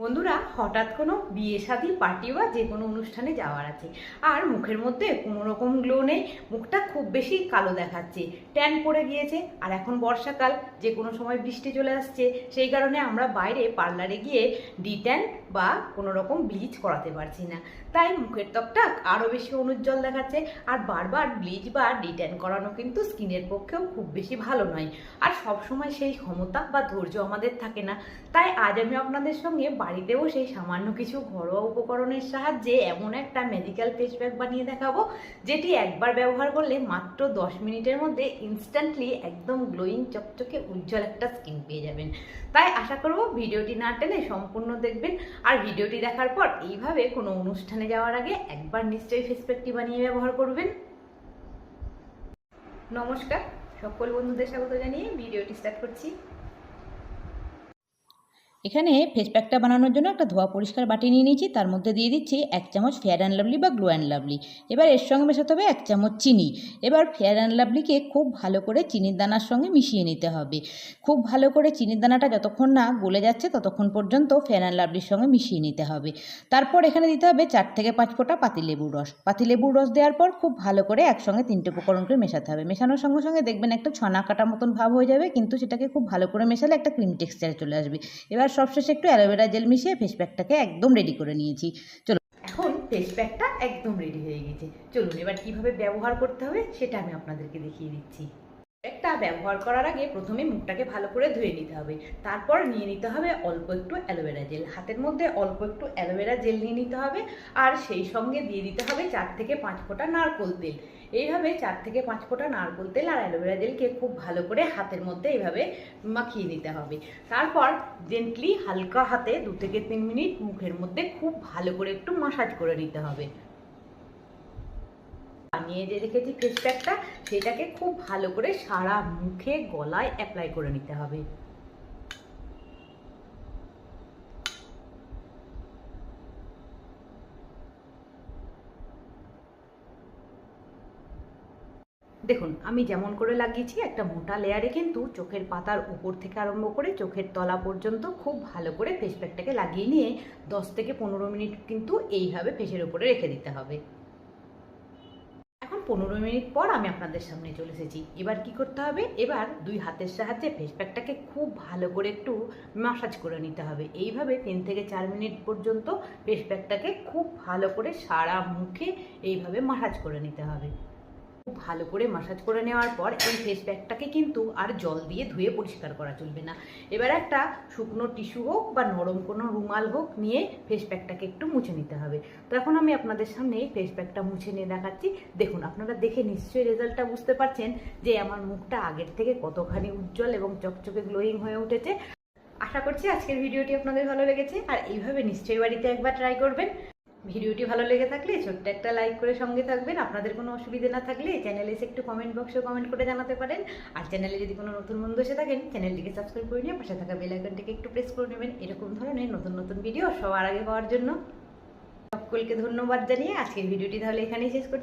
বন্ধুরা, হঠাৎ কোনো বিয়ে শাদী পার্টি বা যে কোনো অনুষ্ঠানে যাওয়ার আছে। আর মুখের মধ্যে কোনো রকম গ্লো নেই, মুখটা খুব বেশি কালো দেখাচ্ছে। ট্যান পড়ে গিয়েছে, আর এখন বর্ষাকাল, যে কোনো সময় বৃষ্টি চলে আসছে, সেই কারণে আমরা বাইরে পার্লারে গিয়ে ডি ট্যান বা কোনো রকম ব্লিচ করাতে পারছি না। তাই মুখের ত্বকটা আরও বেশি অনুজ্জ্বল দেখাচ্ছে, আর বারবার ব্লিচ বা ডি ট্যান করানো কিন্তু স্কিনের পক্ষেও খুব বেশি ভালো নয়। আর সবসময় সেই ক্ষমতা বা ধৈর্য আমাদের থাকে না। তাই আজ আমি আপনাদের সঙ্গে বাড়িতেও সেই সামান্য কিছু ঘরোয়া উপকরণের সাহায্যে এমন একটা মেডিকেল ফেস প্যাক বানিয়ে দেখাবো, যেটি একবার ব্যবহার করলে মাত্র দশ মিনিটের মধ্যে ইনস্ট্যান্টলি একদম গ্লোয়িং চকচকে উজ্জ্বল একটা স্কিন পেয়ে যাবেন। তাই আশা করব ভিডিওটি না টেনে সম্পূর্ণ দেখবেন। আর ভিডিওটি দেখার পর এইভাবে কোনো অনুষ্ঠানে যাওয়ার আগে একবার নিশ্চয়ই ফেস প্যাকটি বানিয়ে ব্যবহার করবেন। নমস্কার, সকল বন্ধুদের স্বাগত জানিয়ে ভিডিওটি স্টার্ট করছি। এখানে ফেস প্যাকটা বানানোর জন্য একটা ধোয়া পরিষ্কার বাটি নিয়ে নিয়েছি। তার মধ্যে দিয়ে দিচ্ছি এক চামচ ফেয়ার অ্যান্ড লাভলি বা গ্লো অ্যান্ড লাভলি এবার এর সঙ্গে মেশাতে হবে এক চামচ চিনি। এবার ফেয়ার অ্যান্ড লাভলিকে খুব ভালো করে চিনির দানার সঙ্গে মিশিয়ে নিতে হবে। খুব ভালো করে চিনির দানাটা যতক্ষণ না গলে যাচ্ছে ততক্ষণ পর্যন্ত ফেয়ার অ্যান্ড লাভলির সঙ্গে মিশিয়ে নিতে হবে। তারপর এখানে দিতে হবে চার থেকে পাঁচ ফোঁটা পাতিলেবুর রস। পাতিলেবুর রস দেওয়ার পর খুব ভালো করে একসঙ্গে তিনটে উপকরণকে মেশাতে হবে। মেশানোর সঙ্গে সঙ্গে দেখবেন একটা ছনা কাটা মতন ভাব হয়ে যাবে, কিন্তু সেটাকে খুব ভালো করে মেশালে একটা ক্রিম টেক্সচার চলে আসবে। এবার সবশেষে একটু অ্যালোভেরা জেল মিশিয়ে ফেস প্যাকটাকে একদম রেডি করে নিয়েছি। চলো এখন ফেস প্যাকটা একদম রেডি হয়ে গেছে। চলুন এবার কীভাবে ব্যবহার করতে হবে সেটা আমি আপনাদেরকে দেখিয়ে দিচ্ছি। একটা ব্যবহার করার আগে প্রথমে মুখটাকে ভালো করে ধুয়ে নিতে হবে। তারপর নিয়ে নিতে হবে অল্প একটু অ্যালোভেরা জেল। হাতের মধ্যে অল্প একটু অ্যালোভেরা জেল নিয়ে নিতে হবে আর সেই সঙ্গে দিয়ে দিতে হবে চার থেকে পাঁচ ফোঁটা নারকোল তেল। এইভাবে চার থেকে পাঁচ ফোঁটা নারকোল তেল আর অ্যালোভেরা জেলকে খুব ভালো করে হাতের মধ্যে এইভাবে মাখিয়ে নিতে হবে। তারপর জেন্টলি হালকা হাতে দু থেকে তিন মিনিট মুখের মধ্যে খুব ভালো করে একটু মাসাজ করে নিতে হবে। বানিয়ে যে রেখেছি ফেস প্যাকটা সেটাকে খুব ভালো করে সারা মুখে, গলায় অ্যাপ্লাই করে নিতে হবে। দেখুন, আমি যেমন করে লাগিয়েছি, একটা মোটা লেয়ারে কিন্তু চোখের পাতার উপর থেকে আরম্ভ করে চোখের তলা পর্যন্ত খুব ভালো করে ফেস প্যাকটাকে লাগিয়ে নিয়ে দশ থেকে পনেরো মিনিট কিন্তু এইভাবে ফেসের উপরে রেখে দিতে হবে। পনেরো মিনিট পর আমি আপনাদের সামনে চলে এসেছি। এবার কি করতে হবে? এবার দুই হাতের সাহায্যে ফেস প্যাকটাকে খুব ভালো করে একটু মাসাজ করে নিতে হবে। এইভাবে তিন থেকে চার মিনিট পর্যন্ত ফেস প্যাকটাকে খুব ভালো করে সারা মুখে এইভাবে মাসাজ করে নিতে হবে। খুব ভালো করে মাসাজ করে নেওয়ার পর এই ফেস প্যাকটাকে কিন্তু আর জল দিয়ে ধুয়ে পরিষ্কার করা চলবে না। এবার একটা শুকনো টিস্যু হোক বা নরম কোনো রুমাল হোক নিয়ে ফেস প্যাকটাকে একটু মুছে নিতে হবে। তো এখন আমি আপনাদের সামনে এই ফেস প্যাকটা মুছে নিয়ে দেখাচ্ছি। দেখুন, আপনারা দেখে নিশ্চয়ই রেজাল্টটা বুঝতে পারছেন যে আমার মুখটা আগের থেকে কতখানি উজ্জ্বল এবং চকচকে গ্লোয়িং হয়ে উঠেছে। আশা করছি আজকের ভিডিওটি আপনাদের ভালো লেগেছে। আর এইভাবে নিশ্চয়ই বাড়িতে একবার ট্রাই করবেন। ভিডিওটি ভালো লেগে থাকলে ছোট্ট একটা লাইক করে সঙ্গে থাকবেন। আপনাদের কোনো অসুবিধে না থাকলে চ্যানেলে এসে একটু কমেন্ট বক্সে কমেন্ট করে জানাতে পারেন। আর চ্যানেলে যদি কোনো নতুন বন্ধু এসে থাকেন, চ্যানেলটিকে সাবস্ক্রাইব করে নিয়ে পাশে থাকা বেল আইকনটিকে একটু প্রেস করে নেবেন। এরকম ধরনের নতুন নতুন ভিডিও সবার আগে পাওয়ার জন্য। সকলকে ধন্যবাদ জানিয়ে আজকের ভিডিওটি তাহলে এখানেই শেষ করছি।